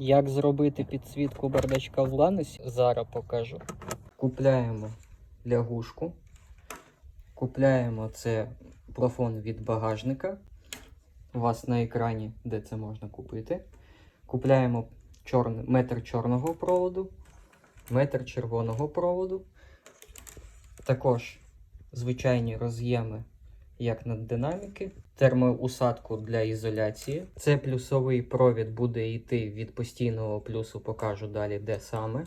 Як зробити підсвітку бардачка в ланусі, зараз покажу. Купляємо лягушку. Купляємо це плафон від багажника. У вас на екрані, де це можна купити. Купляємо чорний, метр чорного проводу, метр червоного проводу. Також звичайні роз'єми, як на динаміки, термоусадку для ізоляції. Це плюсовий провід буде йти від постійного плюсу, покажу далі, де саме.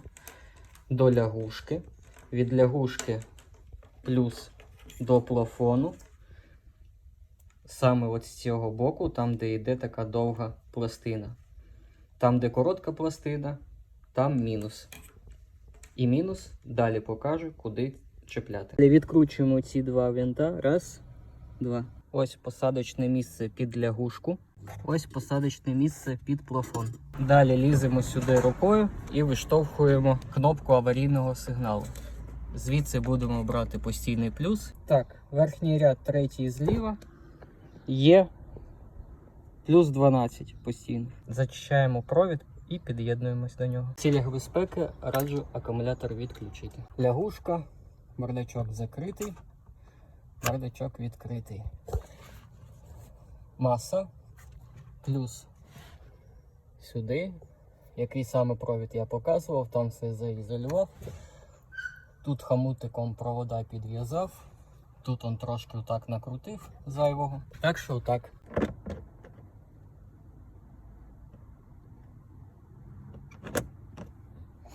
До лягушки. Від лягушки плюс до плафону. Саме от з цього боку, там, де йде така довга пластина. Там, де коротка пластина, там мінус. І мінус далі покажу, куди чіпляти. Відкручуємо ці два винта. Раз, два. Ось посадочне місце під лягушку. Ось посадочне місце під плафон. Далі ліземо сюди рукою і виштовхуємо кнопку аварійного сигналу. Звідси будемо брати постійний плюс. Так, верхній ряд третій зліва є плюс 12 постійно. Зачищаємо провід і під'єднуємось до нього. В цілях безпеки раджу акумулятор відключити. Лягушка, бардачок закритий, бардачок відкритий. Маса плюс сюди. Який саме провід я показував, там все заізолював. Тут хамутиком провода підв'язав. Тут он трошки отак накрутив зайвого. Так що так.